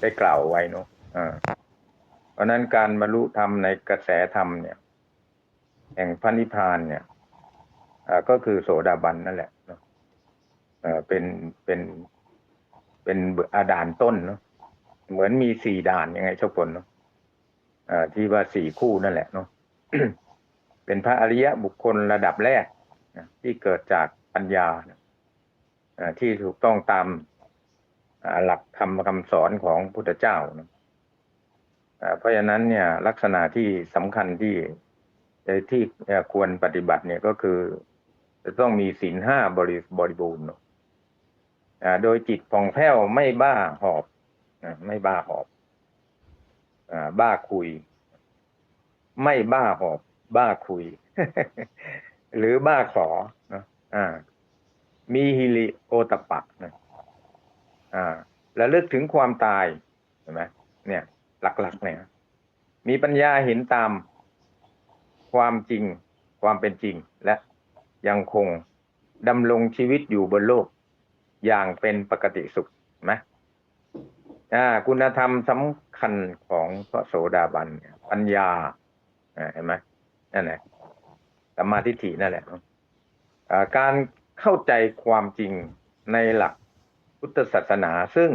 ได้กล่าวไว้เนาะเพราะนั้นการบรรลุธรรมในกระแสธรรมเนี่ย แห่งพระนิพพานเนี่ยก็คือโสดาบันนั่นแหละเนาะเป็นเป็นเป็นอาด่านต้นเนาะเหมือนมีสี่ด่านยังไงเจ้าผลเนาะที่ว่าสี่คู่นั่นแหละเนาะเป็นพระอริยะบุคคลระดับแรกที่เกิดจากปัญญาที่ถูกต้องตาม หลักธรรมคำสอนของพุทธเจ้านะเพราะฉะนั้นเนี่ยลักษณะที่สำคัญที่ที่ควรปฏิบัติเนี่ยก็คือ จะต้องมีศีลห้าบริบริบูรณ์นะโดยจิตผ่องแผ้วไม่บ้าหอบไม่บ้าหอบอบ้าคุย ไม่บ้าหอบ บ้าคุย หรือบ้าขอนะอ่ามีฮิริโอตปะนะ อ่าและลึกถึงความตายเห็นไหมเนี่ย หลักๆเนี่ยมีปัญญาเห็นตามความจริง ความเป็นจริง และยังคงดำรงชีวิตอยู่บนโลก อย่างเป็นปกติสุขไหมอ่า คุณธรรมสำคัญของพระโสดาบันปัญญาเห็นไหมนั่นแหละสัมมาทิฏฐินั่นแหละการเข้าใจความจริงในหลัก พุทธศาสนาซึ่ง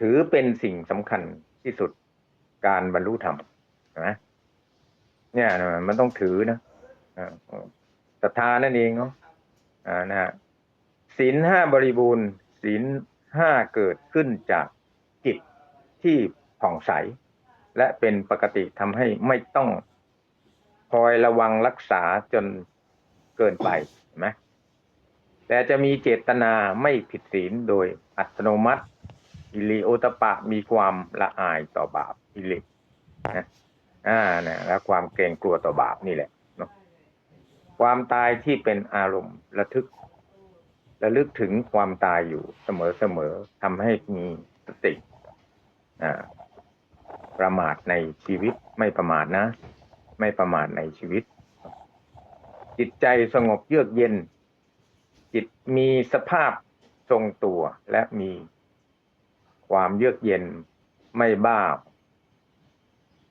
ถือเป็นสิ่งสำคัญที่สุดการบรรลุธรรมนไหมเนี่ยมันต้องถือนะศรัทธานั่นเองเนาะนะฮะศีลห้าบริบูรณ์ศีลห้าเกิดขึ้นจากจิตที่ผ่องใส และเป็นปกติทำให้ไม่ต้องคอยระวังรักษาจนเกินไปเห็นไหม แต่จะมีเจตนาไม่ผิดศีลโดยอัตโนมัติ อิริโอตปะมีความละอายต่อบาปอิรินะอ่านะและความเกรงกลัวต่อบาปนี่แหละเนาะความตายที่เป็นอารมณ์ระทึกระลึกถึงความตายอยู่เสมอๆทำให้มีสติอ่าประมาทในชีวิตไม่ประมาทนะ ไม่ประมาทในชีวิต จิตใจสงบเยือกเย็น จิตมีสภาพทรงตัวและมีความเยือกเย็นไม่บ้า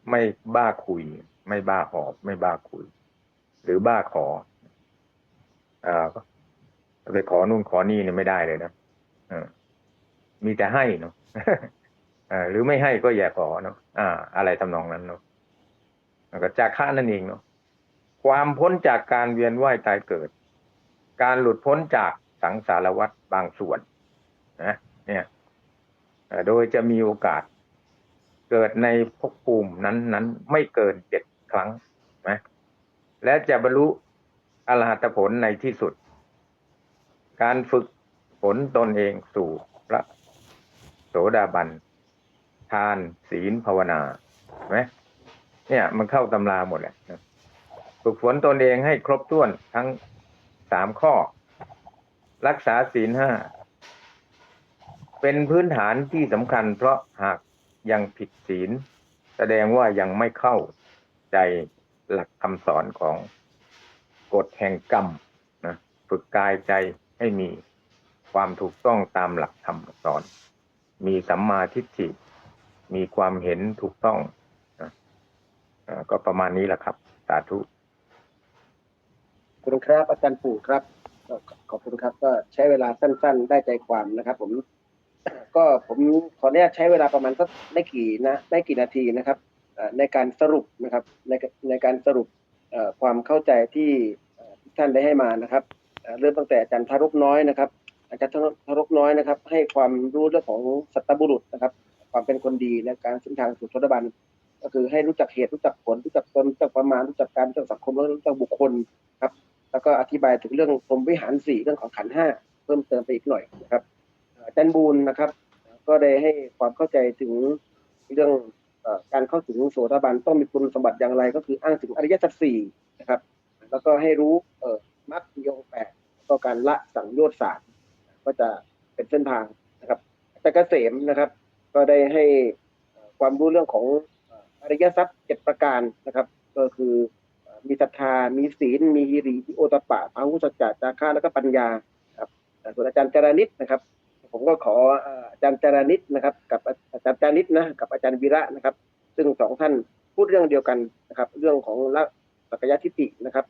ไม่บ้าคุย ไม่บ้าหอบ ไม่บ้าคุย หรือบ้าขออ่าไปขอนู่นขอนี่เนี่ยไม่ได้เลยนะอมีแต่ให้เนาะหรือไม่ให้ก็อย่าขอเนาะอ่า อะไรทำนองนั้นเนาะแล้วก็จากข้านั่นเองเนาะความพ้นจากการเวียนว่ายตายเกิด การหลุดพ้นจากสังสารวัฏบางส่วนนะเนี่ยโดยจะมีโอกาสเกิดในภพภูมินั้นนั้นไม่เกินเจ็ดครั้งนะและจะบรรลุอรหัตผลในที่สุด การฝึกฝนตนเองสู่พระโสดาบัน ทานศีลภาวนาไหมเนี่ยมันเข้าตำราหมดแหละฝึกฝนตนเองให้ครบถ้วนทั้ง สามข้อ รักษาศีลห้า เป็นพื้นฐานที่สำคัญ เพราะหากยังผิดศีล แสดงว่ายังไม่เข้าใจหลักคำสอนของกฎแห่งกรรมนะฝึกกายใจให้มีความถูกต้องตามหลักธรรมสอน มีสัมมาทิฏฐิ มีความเห็นถูกต้องนะก็ประมาณนี้แหละครับ สาธุ คุณครับอาจารย์ปู่ครับ ขอบคุณครับ ก็ใช้เวลาสั้น ๆ ได้ใจความนะครับ ผม ก็ผมขออนุญาตใช้เวลาประมาณสักได้กี่นะได้กี่นาทีนะครับในการสรุปนะครับในในการสรุปความเข้าใจที่เอ่ท่านได้ให้มานะครับเริ่มตั้งแต่อาจารย์ทารกน้อยนะครับ อาจารย์ทารกน้อยนะครับ ให้ความรู้เรื่องของสัตบุรุษนะครับ ความเป็นคนดีและการเส้นทางสู่โสดาบันก็คือให้รู้จักเหตุรู้จักผลรู้จักตนรู้จักประมาณรู้จักการรู้จักสังคมรู้จักบุคคลครับ แล้วก็อธิบายถึงเรื่องพรหมวิหารสี่เรื่องของขันห้าเพิ่มเติมไปอีกหน่อยนะครับอาจารย์บูลนะครับ ก็ได้ให้ความเข้าใจถึงเรื่องอการเข้าถึงโสดาบันต้องมีคุณสมบัติอย่างไร ก็คืออ้างถึงอริยสัจสี่นะครับ แล้วก็ให้รู้เมรรคมีองแปดก็การละสังโยชน์สามก็จะเป็นเส้นทางนะครับอาจารย์เกษมนะครับ ก็ได้ให้ความรู้เรื่องของอริยทรัพย์เจ็ดประการนะครับ ก็คือ มีศรัทธา มีศีล มีฮิริมีโอตปะพาหุสัจจะจาระแล้วก็ปัญญาครับส่วนอาจารย์จารานิตนะครับ ผมก็ขออาจารย์จารานิตนะครับ กับอาจารย์จารนิตนะกับอาจารย์วีระนะครับ ซึ่งสองท่านพูดเรื่องเดียวกันนะครับ เรื่องของละสักยทิฏฐินะครับ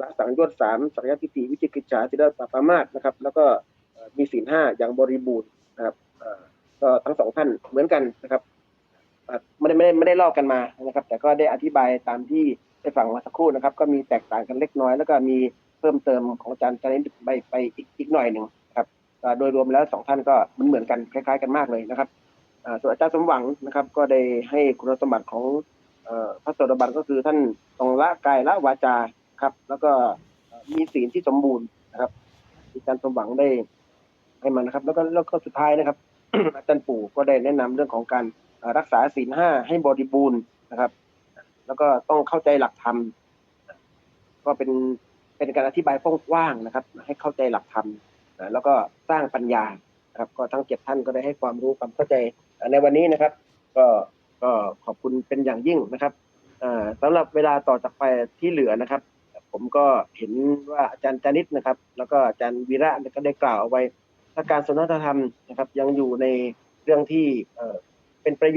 ละสังโยชน์สามสักยทิฏฐิวิจิกิจฉาจิรปาปามาสนะครับ แล้วก็มีศีลห้าอย่างบริบูรณ์นะครับก็ทั้งสองท่านเหมือนกันนะครับไม่ได้ไม่ได้ไม่ได้ลอกกันมานะครับ แต่ก็ได้อธิบายตามที่ ได้ฟังมาสักครู่นะครับ ก็มีแตกต่างกันเล็กน้อย แล้วก็มีเพิ่มเติมของอาจารย์จานิตไปไปอีกอีกหน่อยหนึ่งครับโดยรวมแล้วสองท่านก็มือนเหมือนกันคล้ายๆกันมากเลยนะครับส่วนอาจารย์สมหวังนะครับ ก็ได้ให้คุณสมบัติของอพระโสดาบันก็คือท่านต้องละกายละวาจาครับ แล้วก็มีศีลที่สมบูรณ์นะครับอาจารย์สมหวังได้ให้มันนะครับ แล้วก็แล้วก็สุดท้ายนะครับอาจารย์ปู่ก็ได้แนะนำเรื่องของการรักษาศีลห้าให้บริบูรณ์นะครับ แล้วก็ต้องเข้าใจหลักธรรมก็เป็นเป็นการอธิบายกว้างๆนะครับ ให้เข้าใจหลักธรรมนะแล้วก็สร้างปัญญาครับ ก็ทั้งเจ็ดท่านก็ได้ให้ความรู้ความเข้าใจในวันนี้นะครับ ก็ก็ขอบคุณเป็นอย่างยิ่งนะครับอ่าสำหรับเวลาต่อจากไปที่เหลือนะครับ ผมก็เห็นว่าอาจารย์จานิตนะครับ แล้วก็อาจารย์วีระก็ได้กล่าวเอาไว้ถ้าการสนทนาธรรมนะครับ ยังอยู่ในเรื่องที่เป็นประโยชน์